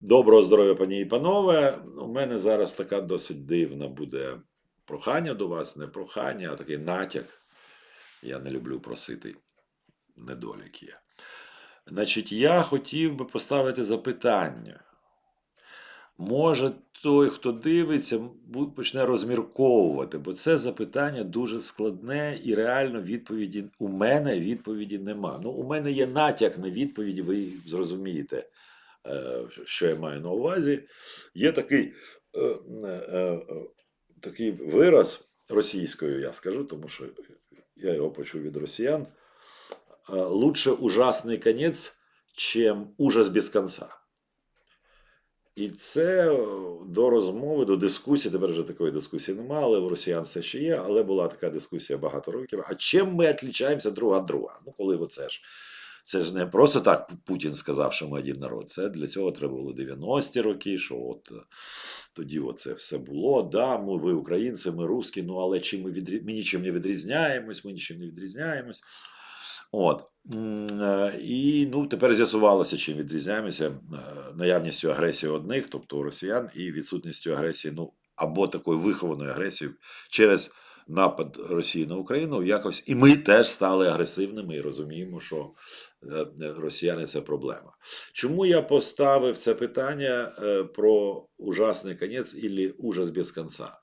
Доброго здоров'я, пані і панове. У мене зараз така досить дивна буде прохання до вас, не прохання, а такий натяк. Я не люблю просити недолік є. Значить, я хотів би поставити запитання. Може, той, хто дивиться, почне розмірковувати, бо це запитання дуже складне і реально відповіді у мене відповіді нема. Ну, у мене є натяк на відповіді, ви зрозумієте, що я маю на увазі. Є такий, е, е, е, такий вираз російською, я скажу, тому що я його почув від росіян. Е, Лучше ужасний конець, чим ужас без конца. І це е, до розмови, до дискусії. Тепер вже такої дискусії немає, але у росіян це ще є. Але була така дискусія багато років. А чим ми відрізняємося друг від друга? Ну, коли оце ж. Це ж не просто так Путін сказав, що ми один народ. Це для цього треба було 90-ті роки, що от е, тоді оце все було. Да, ми, ви українці, ми русські, ну але чим ми, відрі... ми нічим не відрізняємось, ми нічим не відрізняємось. От. Е, І ну, тепер з'ясувалося, чим відрізняємося е, наявністю агресії одних, тобто росіян, і відсутністю агресії, ну, або такою вихованою агресією через напад Росії на Україну. Якось і ми теж стали агресивними і розуміємо, що е, росіяни це проблема. Чому я поставив це питання е, про ужасний конець і ужас без кінця?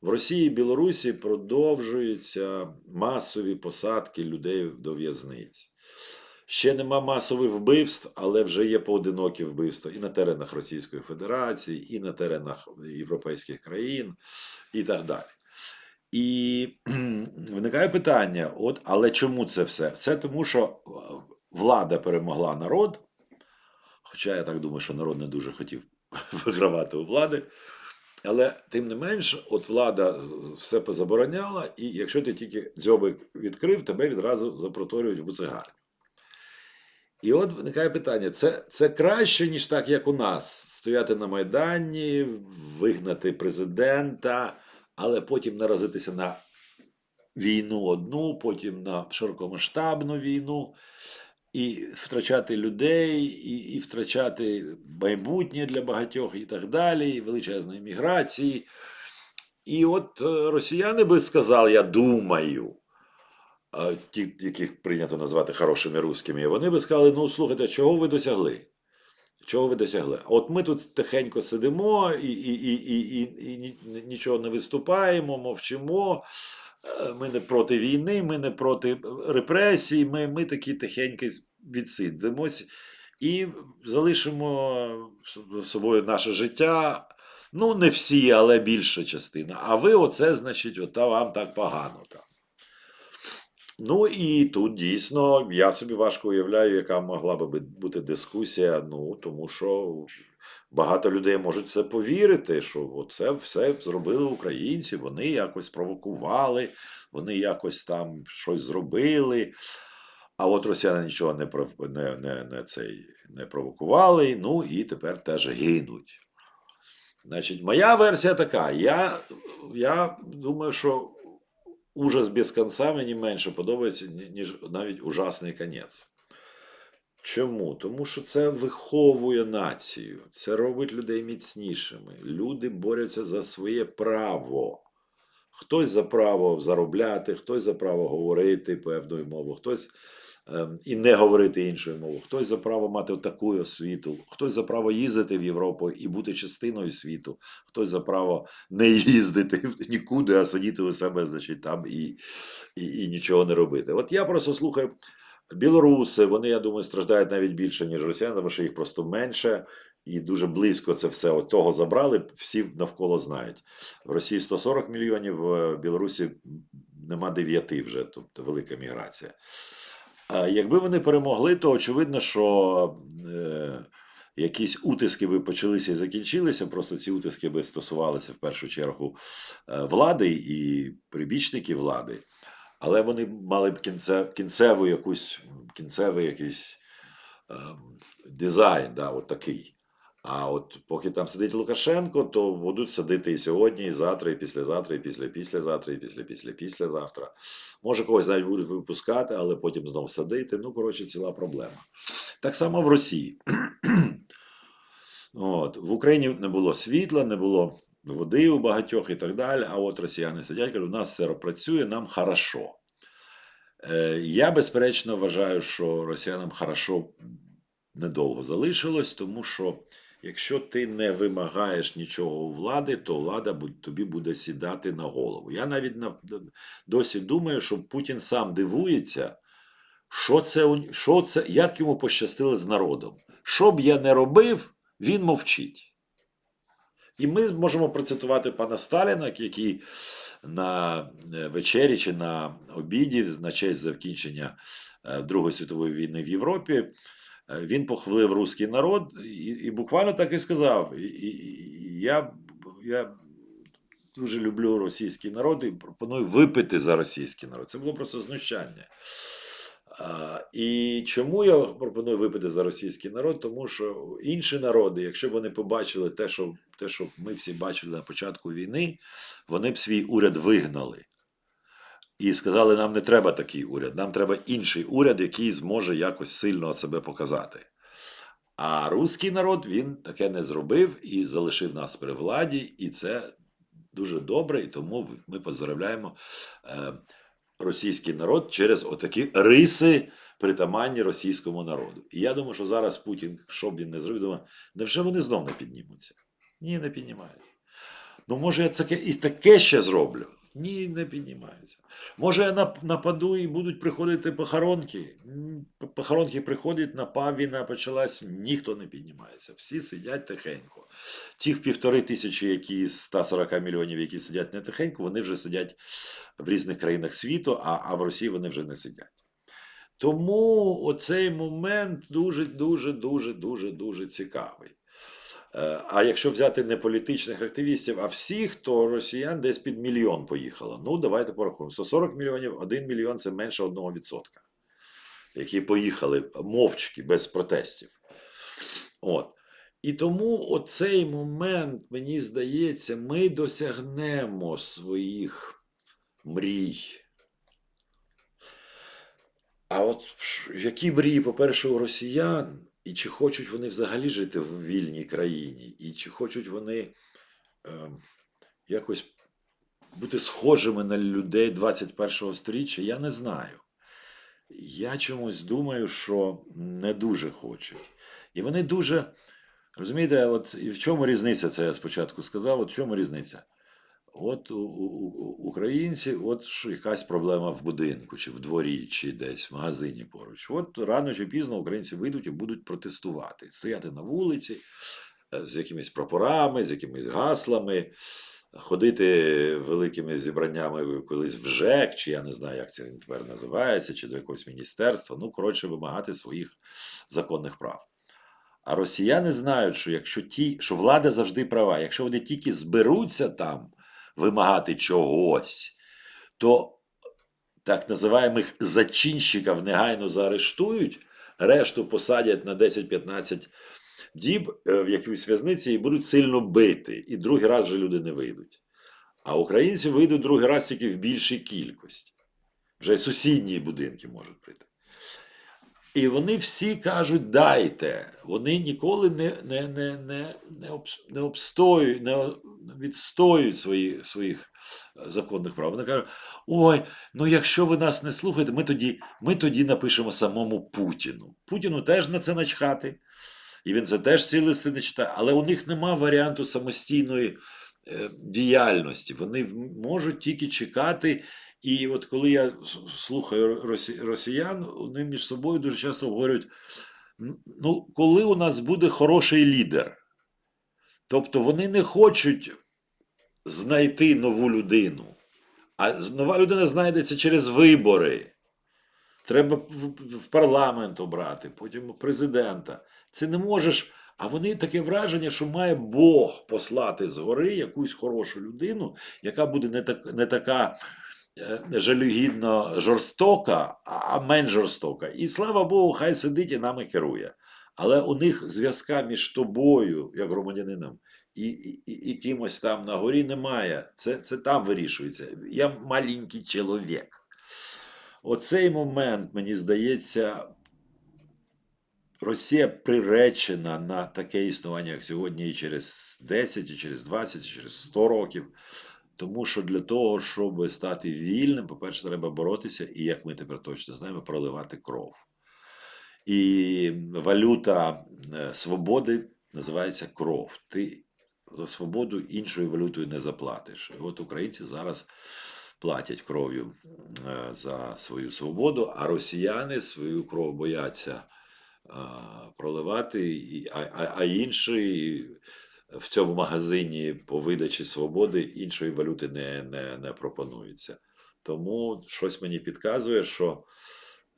В Росії і Білорусі продовжуються масові посадки людей до в'язниць. Ще нема масових вбивств, але вже є поодинокі вбивства і на теренах Російської Федерації, і на теренах європейських країн, і так далі. І виникає питання: от, але чому це все? Це тому, що е, влада перемогла народ. Хоча я так думаю, що народ не дуже хотів вигравати у влади. Але тим не менш, от влада все позабороняла, і якщо ти тільки дзьобик відкрив, тебе відразу запроторюють в буцегарню. І от виникає питання: це, це краще, ніж так, як у нас, стояти на Майдані, вигнати президента, але потім наразитися на війну одну, потім на широкомасштабну війну, і втрачати людей, і, і втрачати майбутнє для багатьох, і так далі, і величезної міграції. І от е, росіяни би сказали, я думаю, ті, яких прийнято назвати хорошими русскими, вони би сказали: ну слухайте, чого ви досягли? Чого ви досягли? От ми тут тихенько сидимо і, і, і, і, і, і нічого не виступаємо, мовчимо. Е, Ми не проти війни, ми не проти репресій, ми, ми такі тихенько відсидимось і залишимо за собою наше життя. Ну, не всі, але більша частина. А ви оце, значить, ота вам так погано. Там. Ну і тут дійсно я собі важко уявляю, яка могла би бути дискусія. Ну тому що багато людей можуть це повірити, що це все зробили українці, вони якось провокували, вони якось там щось зробили. А от росіяни нічого не, не, не, не, цей, не провокували, ну і тепер теж гинуть. Значить, моя версія така. Я, я думаю, що ужас без конца мені менше подобається, ніж навіть ужасний кінець. Чому? Тому що це виховує націю, це робить людей міцнішими. Люди борються за своє право. Хтось за право заробляти, хтось за право говорити певною мовою, хтось і не говорити іншою мовою, хтось за право мати таку освіту, хтось за право їздити в Європу і бути частиною світу, хтось за право не їздити нікуди, а сидіти у себе, значить, там і, і, і нічого не робити. От я просто слухаю. Білоруси, вони, я думаю, страждають навіть більше, ніж росіяни, тому що їх просто менше і дуже близько це все от того забрали, всі навколо знають. В Росії 140 мільйонів, в Білорусі нема 9 вже, тобто велика міграція. Якби вони перемогли, то очевидно, що е, якісь утиски би почалися і закінчилися. Просто ці утиски би стосувалися в першу чергу е, влади і прибічників влади. Але вони мали б кінце, кінцеву якусь кінцевий якийсь е, дизайн, да, от такий. А от поки там сидить Лукашенко, то будуть сидіти і сьогодні, і завтра, і післязавтра, і після післязавтра, і після після післязавтра. Може, когось навіть будуть випускати, але потім знов садити. Ну, коротше, ціла проблема. Так само в Росії. От. В Україні не було світла, не було води у багатьох і так далі. А от росіяни сидять, кажуть, у нас все працює, нам хорошо. Е, Я, безперечно, вважаю, що росіянам хорошо недовго залишилось, тому що якщо ти не вимагаєш нічого у влади, то влада тобі буде сідати на голову. Я навіть на, досі думаю, що Путін сам дивується, що це, що це, як йому пощастило з народом. Що б я не робив, він мовчить. І ми можемо процитувати пана Сталіна, який на е, вечері чи на обіді на честь закінчення е, Другої світової війни в Європі. Е, Він похвалив руський народ і, і буквально так і сказав. І, і, я, я дуже люблю російський народ і пропоную випити за російський народ. Це було просто знущання. А, і чому я пропоную випити за російський народ? Тому що інші народи, якщо б вони побачили те, що, те, що ми всі бачили на початку війни, вони б свій уряд вигнали. І сказали, нам не треба такий уряд, нам треба інший уряд, який зможе якось сильно себе показати. А руський народ він таке не зробив і залишив нас при владі, і це дуже добре, і тому ми поздравляємо е, російський народ через отакі риси притаманні російському народу. І я думаю, що зараз Путін, що б він не зробив, думає, невже вони знов не піднімуться? Ні, не піднімаються. Ну, може, я таке, і таке ще зроблю? Ні, не піднімаються. Може, я нападу і будуть приходити похоронки. Похоронки приходять, напав, війна почалась, ніхто не піднімається. Всі сидять тихенько. Тих півтори тисячі, які з 140 мільйонів, які сидять не тихенько, вони вже сидять в різних країнах світу, а, а в Росії вони вже не сидять. Тому оцей момент дуже, дуже, дуже, дуже, дуже цікавий. Е, А якщо взяти не політичних активістів, а всіх, то росіян десь під мільйон поїхало. Ну, давайте порахуємо. 140 мільйонів, 1 мільйон це менше 1%, які поїхали мовчки, без протестів. От. І тому оцей момент, мені здається, ми досягнемо своїх мрій. А от які мрії, по-перше, у росіян, і чи хочуть вони взагалі жити в вільній країні, і чи хочуть вони е, якось бути схожими на людей 21-го століття, я не знаю. Я чомусь думаю, що не дуже хочуть. І вони дуже. Розумієте, от і в чому різниця, це я спочатку сказав, от в чому різниця? От українці, от якась проблема в будинку, чи в дворі, чи десь в магазині поруч. От рано чи пізно українці вийдуть і будуть протестувати, стояти на вулиці е, з якимись прапорами, з якимись гаслами, ходити великими зібраннями колись в ЖЕК, чи я не знаю, як це він тепер називається, чи до якогось міністерства. Ну, коротше, вимагати своїх законних прав. А росіяни знають, що якщо ті, що влада завжди права, якщо вони тільки зберуться там вимагати чогось, то так називаємих зачинщиків негайно заарештують, решту посадять на 10-15 діб е, в якійсь в'язниці і будуть сильно бити. І другий раз вже люди не вийдуть. А українці вийдуть другий раз тільки в більшій кількості. Вже сусідні будинки можуть прийти. І вони всі кажуть, дайте. Вони ніколи не, не, не, не, не, обс- не обстоюють, не відстоюють свої, своїх е, законних прав. Вони кажуть, ой, ну якщо ви нас не слухаєте, ми тоді, ми тоді напишемо самому Путіну. Путіну теж на це начхати. І він це теж ці листи не читає, але у них нема варіанту самостійної е, діяльності. Вони можуть тільки чекати. І от коли я слухаю росіян, вони між собою дуже часто говорять: ну, коли у нас буде хороший лідер? Тобто вони не хочуть знайти нову людину, а нова людина знайдеться через вибори. Треба в- парламент обрати, потім президента. Це не можеш. А вони таке враження, що має Бог послати згори якусь хорошу людину, яка буде не, так, не така жалюгідно жорстока, а- менш жорстока. І слава Богу, хай сидить і нами керує. Але у них зв'язка між тобою, як громадянином, і, і, і кимось там на горі немає. Це, це там вирішується. Я маленький чоловік. Оцей момент, мені здається, Росія приречена на таке існування, як сьогодні, і через 10, і через 20, і через 100 років. Тому що для того, щоб стати вільним, по-перше, треба боротися, і як ми тепер точно знаємо, проливати кров. І валюта е, свободи називається кров. Ти за свободу іншою валютою не заплатиш. І от українці зараз платять кров'ю е, за свою свободу, а росіяни свою кров бояться проливати, а інші в цьому магазині по видачі свободи іншої валюти не, не, не пропонується. Тому щось мені підказує, що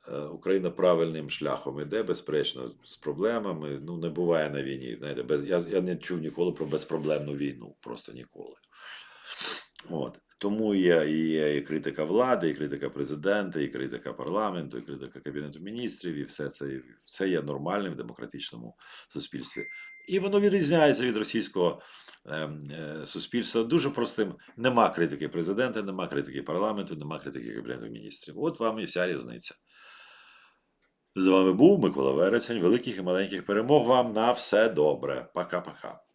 е, Україна правильним шляхом іде, безперечно, з проблемами. Ну, не буває на війні. Я, не чув ніколи про безпроблемну війну, просто ніколи. От. Тому є, і і критика влади, і критика президента, і критика парламенту, і критика Кабінету міністрів, і все це, це є нормальним в демократичному суспільстві. І воно відрізняється від російського ем, е, суспільства дуже простим. Нема критики президента, нема критики парламенту, нема критики Кабінету міністрів. От вам і вся різниця. З вами був Микола Вересень. Великих і маленьких перемог вам на все добре. Пока-пока.